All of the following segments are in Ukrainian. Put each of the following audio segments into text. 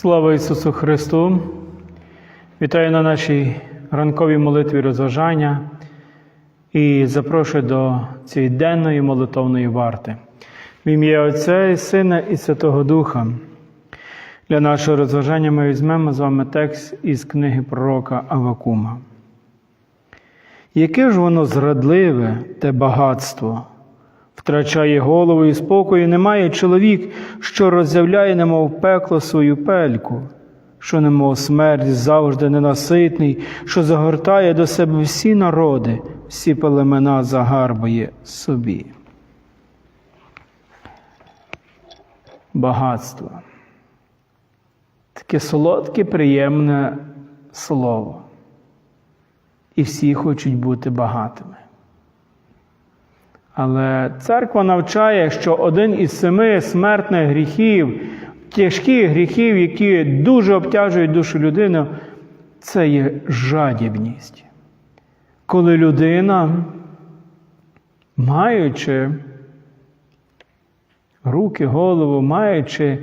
Слава Ісусу Христу! Вітаю на нашій ранковій молитві розважання і запрошую до цієї денної молитовної варти. В ім'я Отця і Сина і Святого Духа. Для нашого розважання ми візьмемо з вами текст із книги пророка Авакума. Яке ж воно зрадливе, те багатство, втрачає голову і спокою, немає чоловік, що роззявляє, немов пекло свою пельку, що немов смерть завжди ненаситний, що загортає до себе всі народи, всі племена загарбує собі. Багатство. Таке солодке, приємне слово. І всі хочуть бути багатими. Але церква навчає, що один із семи смертних гріхів, тяжких гріхів, які дуже обтяжують душу людини, це є жадібність. Коли людина, маючи руки, голову, маючи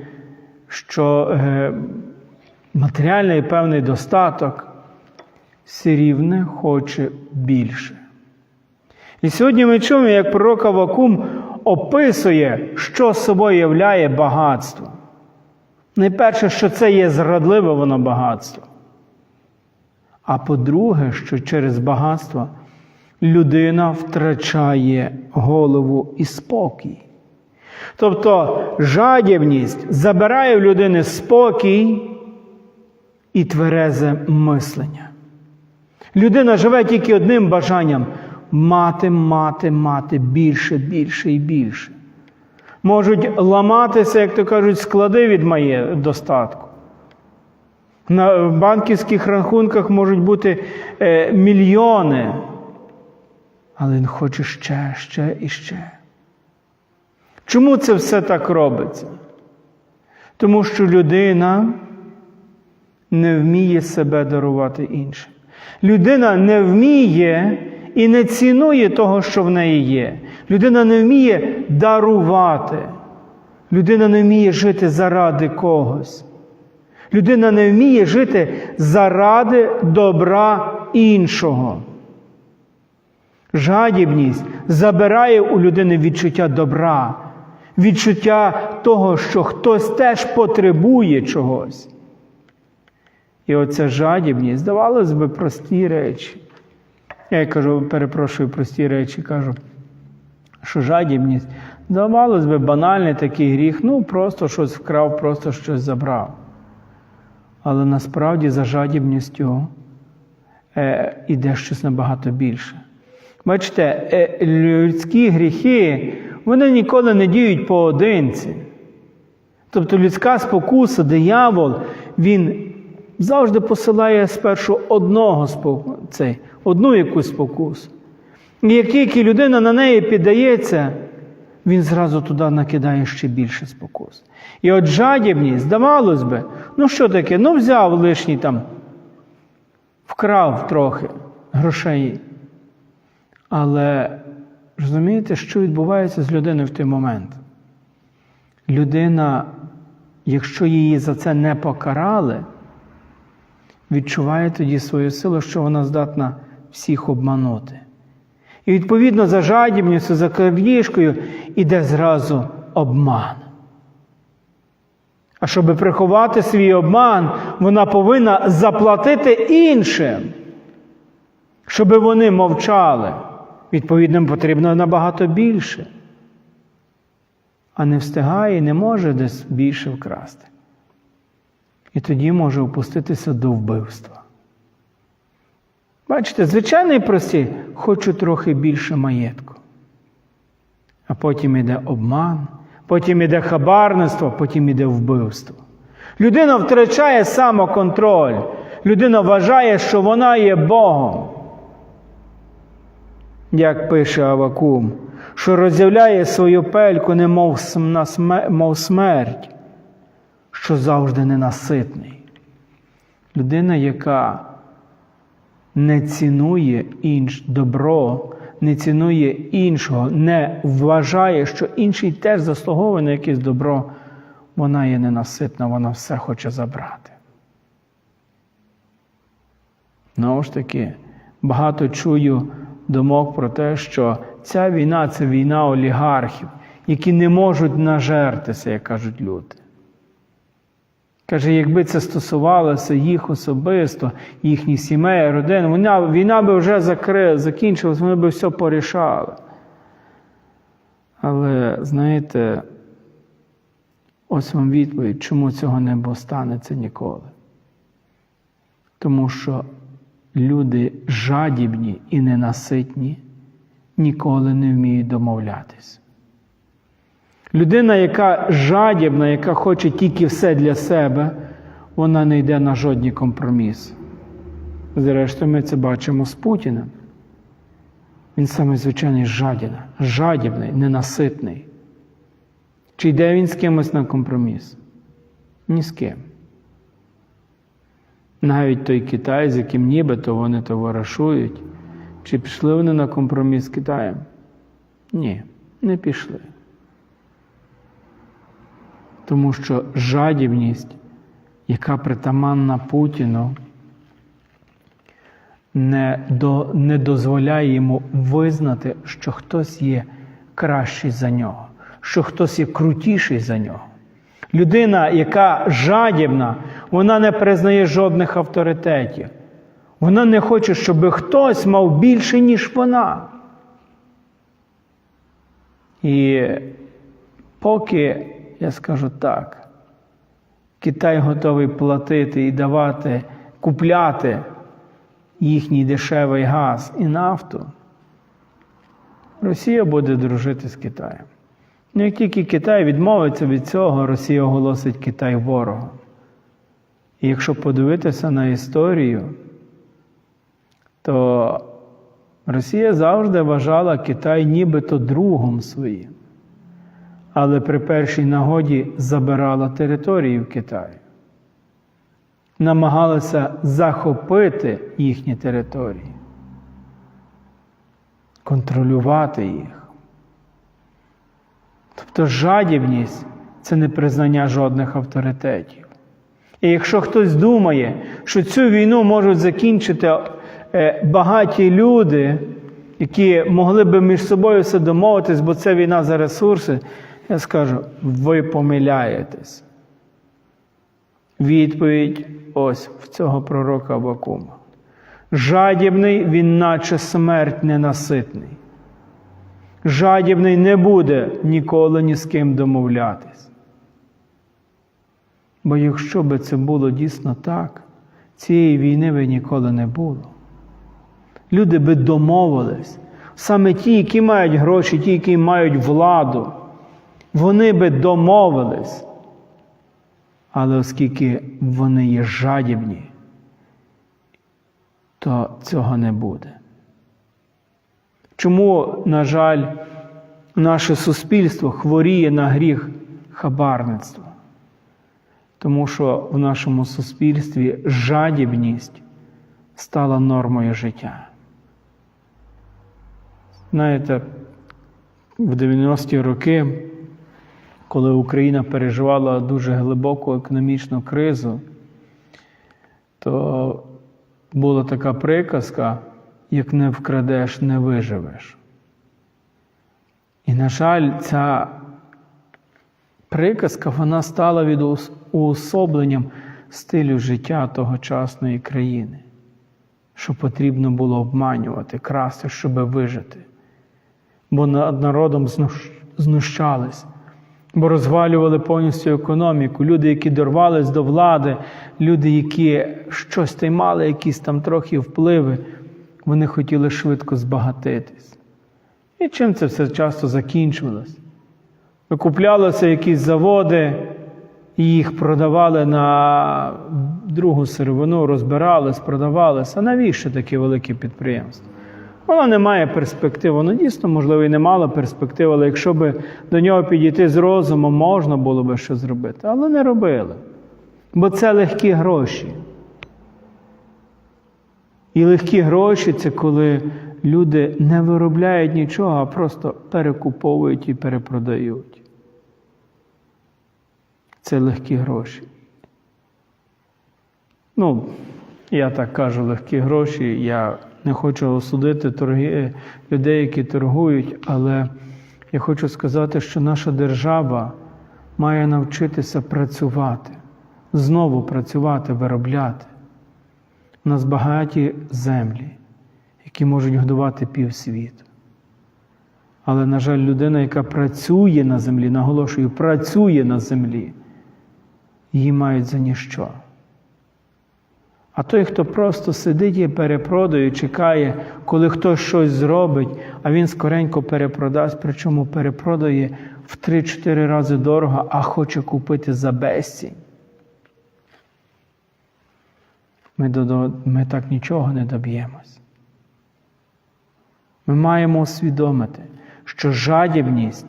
що е, матеріальний певний достаток, все рівне хоче більше. І сьогодні ми чуємо, як пророк Авакум описує, що собою являє багатство. Найперше, що це є зрадливе воно багатство. А по-друге, що через багатство людина втрачає голову і спокій. Тобто жадібність забирає в людини спокій і тверезе мислення. Людина живе тільки одним бажанням мати, мати, мати більше, більше і більше. Можуть ламатися, як то кажуть, склади від моє достатку. На банківських рахунках можуть бути е, мільйони, але він хоче ще, ще і ще. Чому це все так робиться? Тому що людина не вміє себе дарувати іншим. Людина не вміє і не цінує того, що в неї є. Людина не вміє дарувати. Людина не вміє жити заради когось. Людина не вміє жити заради добра іншого. Жадібність забирає у людини відчуття добра, відчуття того, що хтось теж потребує чогось. І оця жадібність, здавалось би, прості речі. Я кажу, перепрошую прості речі, кажу, що жадібність, здавалось би, банальний такий гріх, ну просто щось вкрав, просто щось забрав. Але насправді за жадібністю е, іде щось набагато більше. Бачите, е, людські гріхи, вони ніколи не діють поодинці. Тобто людська спокуса, диявол, він завжди посилає спершу одного цей, одну якусь спокусу. І як тільки людина на неї піддається, він зразу туди накидає ще більше спокус. І от жадібність, здавалось би, ну що таке? Ну взяв лишній там, вкрав трохи грошей. Але розумієте, що відбувається з людиною в той момент? Людина, якщо її за це не покарали, відчуває тоді свою силу, що вона здатна всіх обманути. І відповідно за жадібністю, за крадіжкою іде зразу обман. А щоб приховати свій обман, вона повинна заплатити іншим, щоб вони мовчали. Відповідно, потрібно набагато більше. А не встигає і не може десь більше вкрасти. І тоді може опуститися до вбивства. Бачите, звичайний прості, хочу трохи більше маєтку. А потім іде обман, потім іде хабарництво, потім іде вбивство. Людина втрачає самоконтроль. Людина вважає, що вона є Богом. Як пише Авакум, що роз'являє свою пельку, немов мов смерть, що завжди ненаситний. Людина, яка не цінує інш добро, не цінує іншого, не вважає, що інший теж заслуговує на якесь добро, вона є ненаситна, вона все хоче забрати. Знову ж таки, багато чую думок про те, що ця війна це війна олігархів, які не можуть нажертися, як кажуть люди. Каже, якби це стосувалося їх особисто, їхніх сімей, родин, війна, війна би вже закри, закінчилась, вони би все порішали. Але знаєте, ось вам відповідь, чому цього не станеться ніколи. Тому що люди жадібні і ненаситні ніколи не вміють домовлятись. Людина, яка жадібна, яка хоче тільки все для себе, вона не йде на жодні компроміси. Зрештою, ми це бачимо з Путіним. Він саме звичайний жадіна, жадібний, ненаситний. Чи йде він з кимось на компроміс? Ні з ким. Навіть той Китай, з яким нібито вони товаришують, чи пішли вони на компроміс з Китаєм? Ні, не пішли. Тому що жадібність, яка притаманна Путіну, не, до, не дозволяє йому визнати, що хтось є кращий за нього, що хтось є крутіший за нього. Людина, яка жадібна, вона не признає жодних авторитетів. Вона не хоче, щоб хтось мав більше, ніж вона. І поки, я скажу так, Китай готовий платити і давати, купляти їхній дешевий газ і нафту, Росія буде дружити з Китаєм. Ну, як тільки Китай відмовиться від цього, Росія оголосить Китай ворогом. І якщо подивитися на історію, то Росія завжди вважала Китай нібито другом своїм, але при першій нагоді забирала території в Китаї, намагалася захопити їхні території, контролювати їх. Тобто жадібність це не признання жодних авторитетів. І якщо хтось думає, що цю війну можуть закінчити багаті люди, які могли би між собою все домовитись, бо це війна за ресурси, я скажу, ви помиляєтесь. Відповідь ось в цього пророка Абакума. Жадібний, він наче смерть ненаситний. Жадібний не буде ніколи ні з ким домовлятись. Бо якщо би це було дійсно так, цієї війни би ніколи не було. Люди би домовились. Саме ті, які мають гроші, ті, які мають владу, вони би домовились. Але оскільки вони є жадібні, то цього не буде. Чому, на жаль, наше суспільство хворіє на гріх хабарництва? Тому що в нашому суспільстві жадібність стала нормою життя. Знаєте, в 90-ті роки, коли Україна переживала дуже глибоку економічну кризу, то була така приказка, як не вкрадеш, не виживеш. І, на жаль, ця приказка вона стала уособленням стилю життя тогочасної країни, що потрібно було обманювати, красти, щоб вижити. Бо над народом знущались, бо розвалювали повністю економіку. Люди, які дорвались до влади, люди, які щось та й мали, якісь там трохи впливи, вони хотіли швидко збагатитись. І чим це все часто закінчувалось? Викуплялися якісь заводи, і їх продавали на другу сировину, розбирались, продавалися. А навіщо такі великі підприємства? Воно не має перспектив, воно дійсно, можливо, і не мало перспектив, але якщо б до нього підійти з розумом, можна було би що зробити. Але не робили. Бо це легкі гроші. І легкі гроші це коли люди не виробляють нічого, а просто перекуповують і перепродають. це легкі гроші. Ну, я так кажу, легкі гроші. Я не хочу осудити торги, людей, які торгують, але я хочу сказати, що наша держава має навчитися працювати, знову працювати, виробляти. У нас багаті землі, які можуть годувати півсвіту. Але, на жаль, людина, яка працює на землі, наголошую, працює на землі, її мають за ніщо. А той, хто просто сидить і перепродає, чекає, коли хтось щось зробить, а він скоренько перепродасть, причому перепродає в 3-4 рази дорого, а хоче купити за безцінь. Ми, ми так нічого не доб'ємось. Ми маємо усвідомити, що жадібність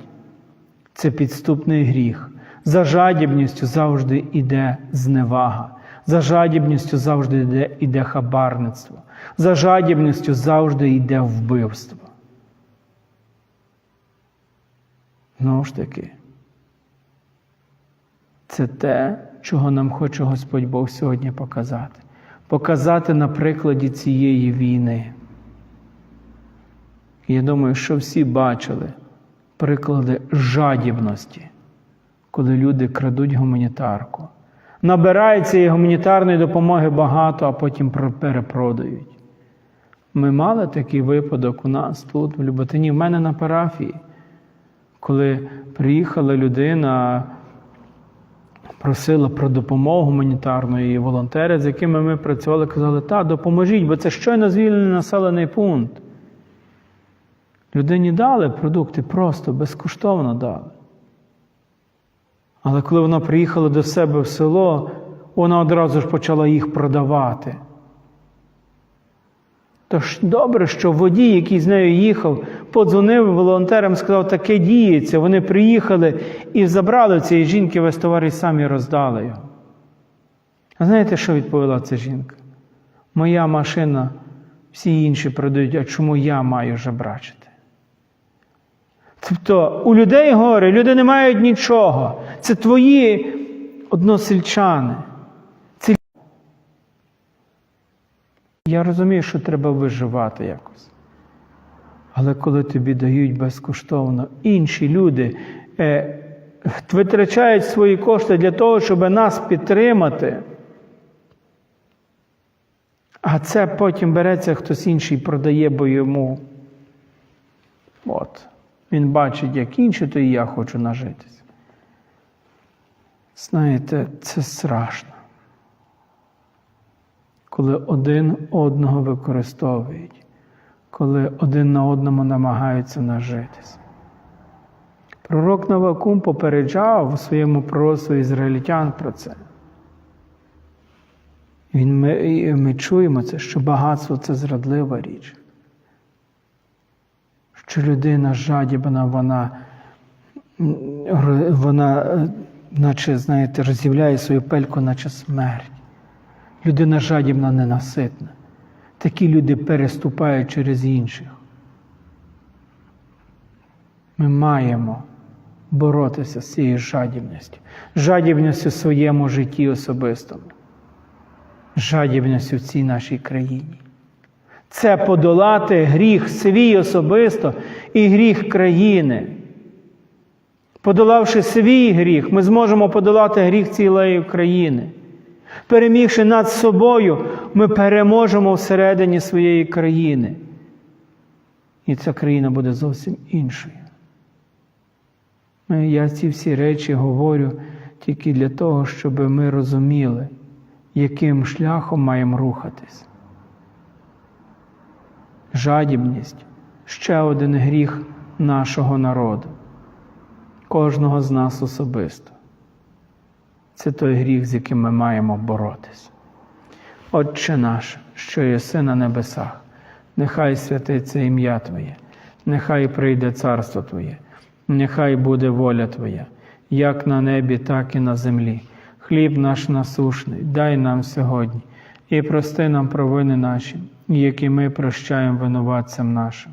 це підступний гріх. За жадібністю завжди йде зневага. За жадібністю завжди йде, йде хабарництво. За жадібністю завжди йде вбивство. Знову ж таки, це те, чого нам хоче Господь Бог сьогодні показати. Показати на прикладі цієї війни. Я думаю, що всі бачили приклади жадібності, коли люди крадуть гуманітарку. Набирають цієї гуманітарної допомоги багато, а потім перепродають. Ми мали такий випадок у нас тут, в Люботині, в мене на парафії, коли приїхала людина, просила про допомогу гуманітарну, і волонтери, з якими ми працювали, казали, та, допоможіть, бо це щойно звільнений населений пункт. Людині дали продукти просто безкоштовно дали. Але коли вона приїхала до себе в село, вона одразу ж почала їх продавати. Тож добре, що водій, який з нею їхав, подзвонив волонтерам, сказав, таке діється. Вони приїхали і забрали цієї жінки весь товар і самі роздали його. А знаєте, що відповіла ця жінка? Моя машина, всі інші продають, а чому я маю жебрачити? Тобто у людей горе, люди не мають нічого. Це твої односельчани. Це... Я розумію, що треба виживати якось. Але коли тобі дають безкоштовно, інші люди е, витрачають свої кошти для того, щоб нас підтримати. А це потім береться хтось інший продає, бо йому. От. Він бачить, як інші, то і я хочу нажитися. Знаєте, це страшно. Коли один одного використовують, коли один на одному намагаються нажитись. Пророк Навакум попереджав у своєму пророцтві ізраїльтян про це. Він, ми, ми чуємо це, що багатство це зрадлива річ що людина жадібна, вона, вона, е, наче, знаєте, роз'являє свою пельку, наче смерть. Людина жадібна, ненаситна. Такі люди переступають через інших. Ми маємо боротися з цією жадібністю, жадібністю в своєму житті особистому, жадібністю в цій нашій країні це подолати гріх свій особисто і гріх країни. Подолавши свій гріх, ми зможемо подолати гріх цілої країни. Перемігши над собою, ми переможемо всередині своєї країни. І ця країна буде зовсім іншою. Я ці всі речі говорю тільки для того, щоб ми розуміли, яким шляхом маємо рухатись жадібність ще один гріх нашого народу, кожного з нас особисто. Це той гріх, з яким ми маємо боротись. Отче наш, що єси на небесах, нехай святиться ім'я Твоє, нехай прийде царство Твоє, нехай буде воля Твоя, як на небі, так і на землі. Хліб наш насушний, дай нам сьогодні і прости нам провини наші, які ми прощаємо винуватцям нашим.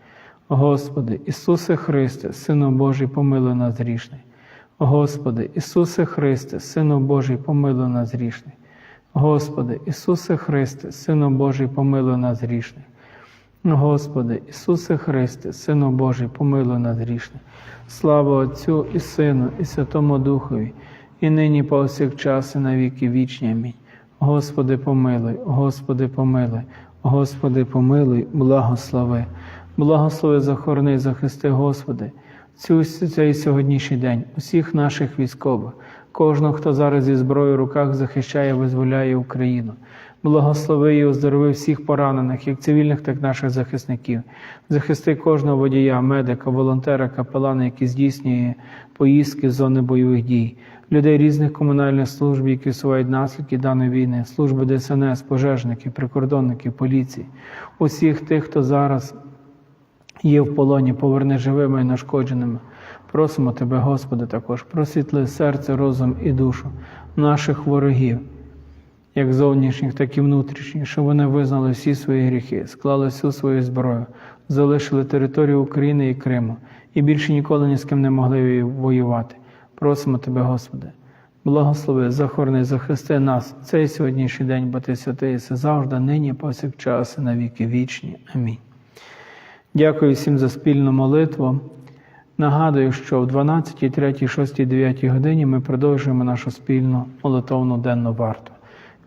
Господи, Ісусе Христе, Сину Божий, помилуй нас грішний. Господи, Ісусе Христе, Сину Божий, помилуй нас грішний. Господи, Ісусе Христе, Сину Божий, помилуй нас грішний. Господи, Ісусе Христе, Сину Божий, помилуй нас грішний. Слава Отцю і Сину, і Святому Духові, і нині повсякчас, і на віки вічні. Амінь. Господи, помилуй, Господи, помилуй, Господи, помилуй, благослови. Благослови, захорони, захисти, Господи, цю, цей сьогоднішній день, усіх наших військових, кожного, хто зараз зі зброєю в руках захищає, визволяє Україну. Благослови і оздорови всіх поранених, як цивільних, так і наших захисників. Захисти кожного водія, медика, волонтера, капелана, який здійснює поїздки з зони бойових дій, людей різних комунальних служб, які усувають наслідки даної війни, служби ДСНС, пожежники, прикордонники, поліції, усіх тих, хто зараз є в полоні, поверни живими і нашкодженими. Просимо Тебе, Господи, також просвітли серце, розум і душу наших ворогів, як зовнішніх, так і внутрішніх, щоб вони визнали всі свої гріхи, склали всю свою зброю, залишили територію України і Криму і більше ніколи ні з ким не могли воювати. Просимо Тебе, Господи. Благослови, захорони, захисти нас цей сьогоднішній день, бо ти святий, єси завжди, нині, повсякчас, і на віки вічні. Амінь. Дякую всім за спільну молитву. Нагадую, що в 12, 3, 6, 9 годині ми продовжуємо нашу спільну молитовну денну варту.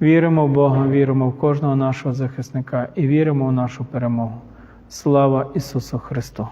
Віримо в Бога, віримо в кожного нашого захисника і віримо в нашу перемогу. Слава Ісусу Христу!